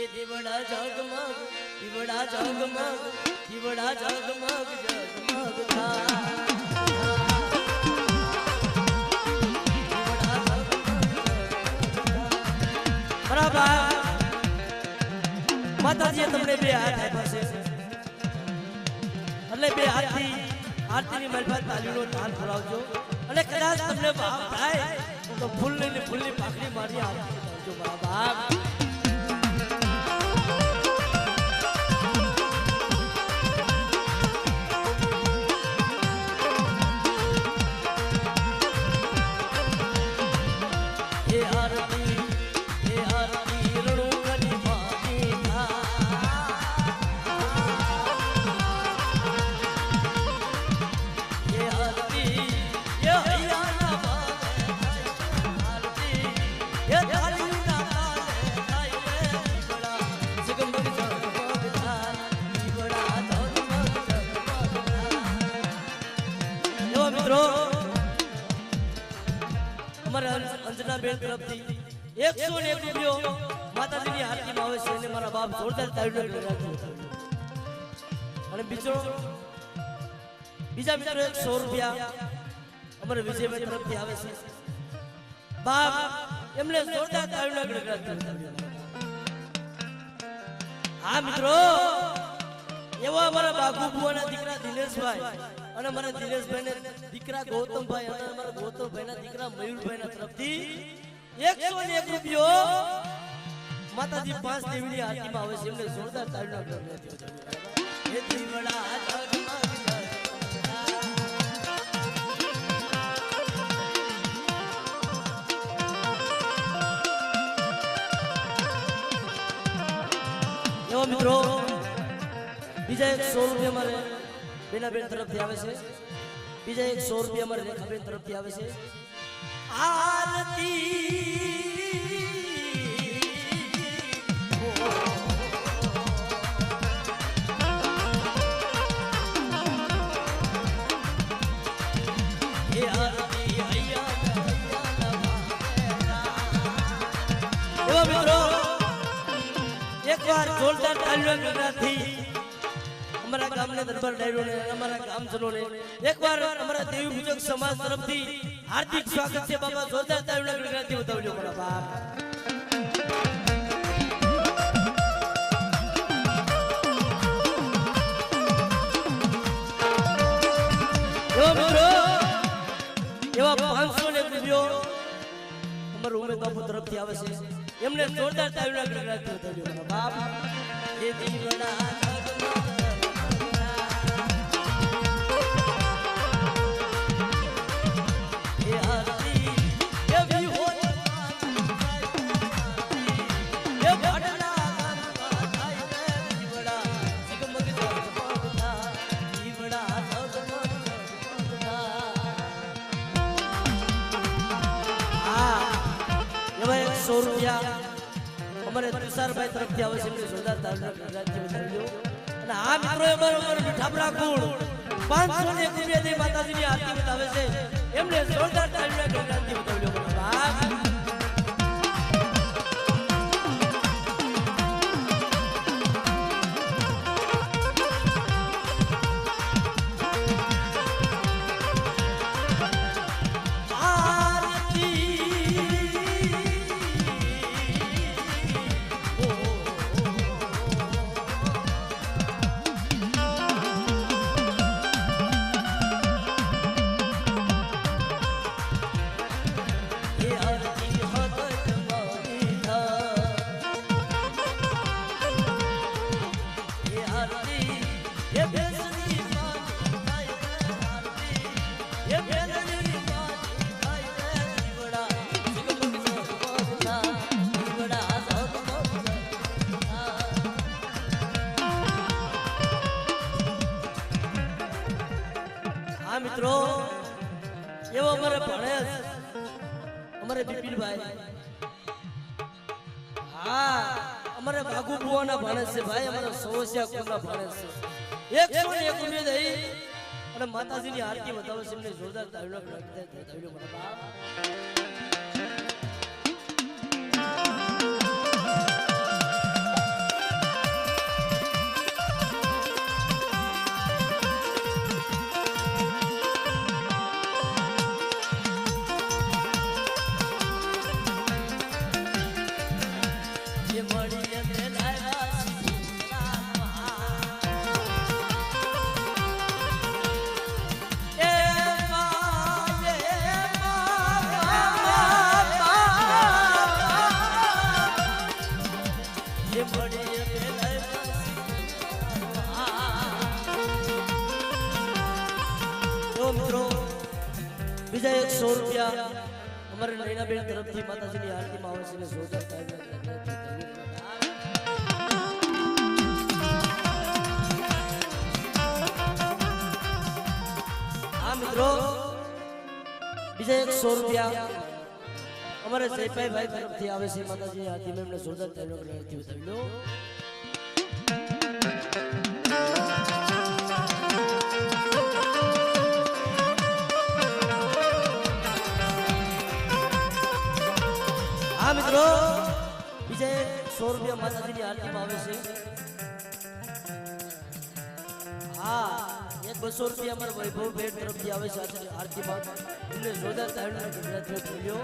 એ દીવડા જગમગ દીવડા જગમગ દીવડા જગમગ જગમગ થાય. માતાજીએ તમને બે હાથ આપ્યા છે. એટલે બે હાથથી આરતીની મહેરબાન તાલીનો તાલ ફરાવજો અને કદાચ તમને ભાવ થાય, તો ફૂલની ફૂલની પાખડી મારી આવજો બાબા અમારા અંજના બેન તરફથી એકસો ને એક રૂપિયો માતાજીની આરતીમાં આવે છે. અને મારા બાપ જોરદાર રાખ્યો અને બીજો બીજા મિત્રો એકસો રૂપિયા અમારે વિજયભાઈ તરફથી આવે છે. બાપ એમને જોરદાર રાખ્યો હા મિત્રો એવા અમારા બાગુ બુવાના દીકરા દિનેશભાઈ અને અમારા દિનેશભાઈ ને દીકરા ગૌતમભાઈ અને અમારા ગૌતમભાઈ ના દીકરા મયુરભાઈ ના તરફથી એકસો ને એક રૂપિયો માતાજી પાંચ દેવીની હાથીમાં આવે છે. એમને જોરદાર તાળીનો દીવડા મિત્રો બીજા એક સો રૂપિયા મારે બેનાબેન તરફથી આવે છે. બીજા એક સો રૂપિયા મારે રેખાબેન તરફથી આવે છે. આરતી એકવાર જોરદાર તાલીઓ ગગડાથી અમારા ગામને દરબાર ડાયરોને અમારા ગામજનોને એકવાર અમારા દેવી પૂજક સમાજ તરફથી હાર્દિક સ્વાગત છે બાબા જોરદાર તાલીઓ ગગડાથી બતાવજો મારા બાપ. એવા પાંચસો ને રૂપિયો અમારું ઉમેદ તરફથી આવે છે. એમને જોરદાર તાળીના ગણરાજ્ય બતાવજો મારા બાપ. સો રૂપિયા. અમારે તુષારભાઈ તરફથી આવે છે, એમને રાજ્ય બતાવ્યો અને આ મિત્રો અમારે અમારે મીઠાપડા કુળ પાંચસો ને એક રૂપિયા માતાજીની આરતી બતાવે છે. ભણેશ અમારે બિપિનભાઈ હા, અમારે ભાગુ બુવાના ભણે છે ભાઈ, અમારે સોસિયા કુળના ભણેશ છે? એકસો ને એક ઉમેદ અને માતાજીની આરતી બતાવે છે, એમને જોરદાર બતાવ્યો મારા બાપ મિત્રો બીજા એકસો રૂપિયા અમારે નૈનાબેન તરફથી માતાજીની આરતીમાં આવે છે ને જોતા મિત્રો બીજા એકસો રૂપિયા અમારે જયભાઈ ભાઈ તરફથી આવે છે, માતાજી. એમને જોરદાર તાળીઓ કરી આરતી બતાવી લો હા, મિત્રો. બીજે સો રૂપિયા માતાજીની આરતીમાં આવે છે. હા, એક બસો રૂપિયા અમારા વૈભવ ભેટ તરફથી આવે છે આરતીમાં એમને જોરદાર તાળીઓના ગગડાથી બોલ્યો